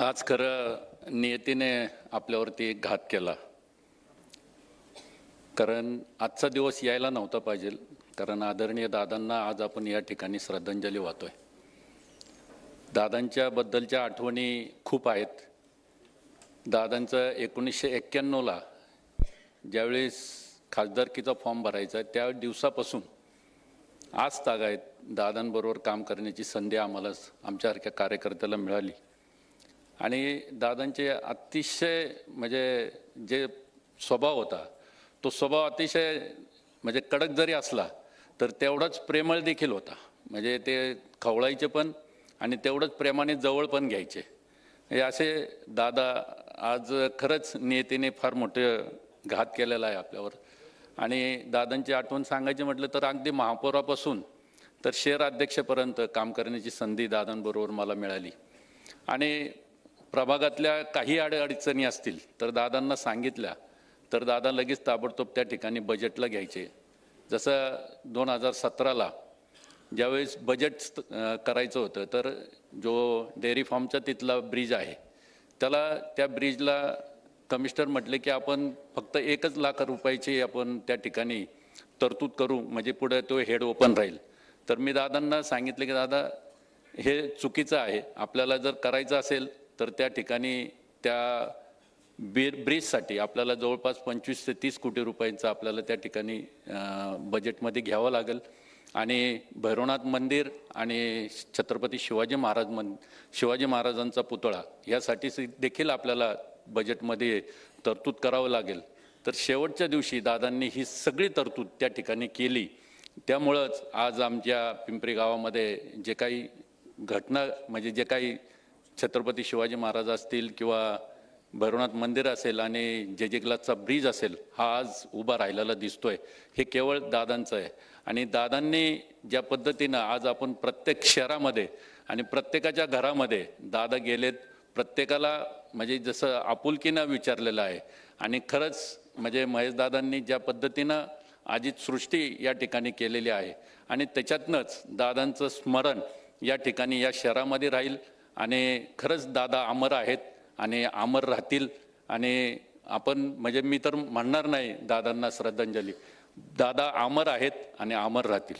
आज खरं नियतीने आपल्यावरती एक घात केला. कारण आजचा दिवस यायला नव्हता पाहिजे. कारण आदरणीय दादांना आज आपण या ठिकाणी श्रद्धांजली वाहतोय. दादांच्या बद्दलच्या आठवणी खूप आहेत. दादांचं एकोणीसशे एक्क्याण्णवला ज्यावेळेस खासदारकीचा फॉर्म भरायचा आहे त्या दिवसापासून आज तागायत दादांबरोबर काम करण्याची संधी आम्हाला आमच्यासारख्या कार्यकर्त्याला मिळाली. आणि दादांचे अतिशय म्हणजे जे स्वभाव होता तो स्वभाव अतिशय म्हणजे कडक जरी असला तर तेवढाच प्रेमळ देखील होता. म्हणजे ते खवळायचे पण आणि तेवढंच प्रेमाने जवळ पण घ्यायचे. हे असे दादा आज खरंच नियतीने फार मोठे घात केलेला आहे आपल्यावर. आणि दादांची आठवण सांगायची म्हटलं तर अगदी महापौरापासून तर शहर अध्यक्षपर्यंत काम करण्याची संधी दादांबरोबर मला मिळाली. आणि प्रभागातल्या काही अडचणी असतील तर दादांना सांगितल्या. तर दादा लगेच ताबडतोब त्या ठिकाणी बजेटला घ्यायचे. जसं दोन हजार सतराला ज्यावेळेस बजेट करायचं होतं तर जो डेअरी फार्मचा तिथला ब्रिज आहे त्याला त्या ब्रिजला कमिशनर म्हटले की आपण फक्त एकच लाख रुपयाची आपण त्या ठिकाणी तरतूद करू म्हणजे पुढे तो हेड ओपन राहील. तर मी दादांना सांगितले की दादा हे चुकीचं आहे. आपल्याला जर करायचं असेल तर त्या ठिकाणी त्या बीर ब्रिजसाठी आपल्याला जवळपास पंचवीस ते तीस कोटी रुपयांचं आपल्याला त्या ठिकाणी बजेटमध्ये घ्यावं लागेल. आणि भैरवनाथ मंदिर आणि छत्रपती शिवाजी महाराज मन शिवाजी महाराजांचा पुतळा यासाठी देखील आपल्याला बजेटमध्ये तरतूद करावं लागेल. तर शेवटच्या दिवशी दादांनी ही सगळी तरतूद त्या ठिकाणी केली. त्यामुळंच आज आमच्या पिंपरी गावामध्ये जे काही घटना म्हणजे जे काही छत्रपती शिवाजी महाराज असतील किंवा भैरवनाथ मंदिर असेल आणि जेजेगलाचा ब्रिज असेल हा आज उभा राहिलेला दिसतोय. हे केवळ दादांचं आहे. आणि दादांनी ज्या पद्धतीनं आज आपण प्रत्येक शहरामध्ये आणि प्रत्येकाच्या घरामध्ये दादा गेलेत प्रत्येकाला म्हणजे जसं आपुलकीनं विचारलेलं आहे. आणि खरंच म्हणजे महेशदादांनी ज्या पद्धतीनं आजित सृष्टी या ठिकाणी केलेली आहे आणि त्याच्यातनंच दादांचं स्मरण या ठिकाणी या शहरामध्ये राहील. आणि खरंच दादा अमर आहेत आणि अमर राहतील आणि आपण म्हणजे मी तर म्हणणार नाही दादांना श्रद्धांजली. दादा अमर आहेत आणि अमर राहतील.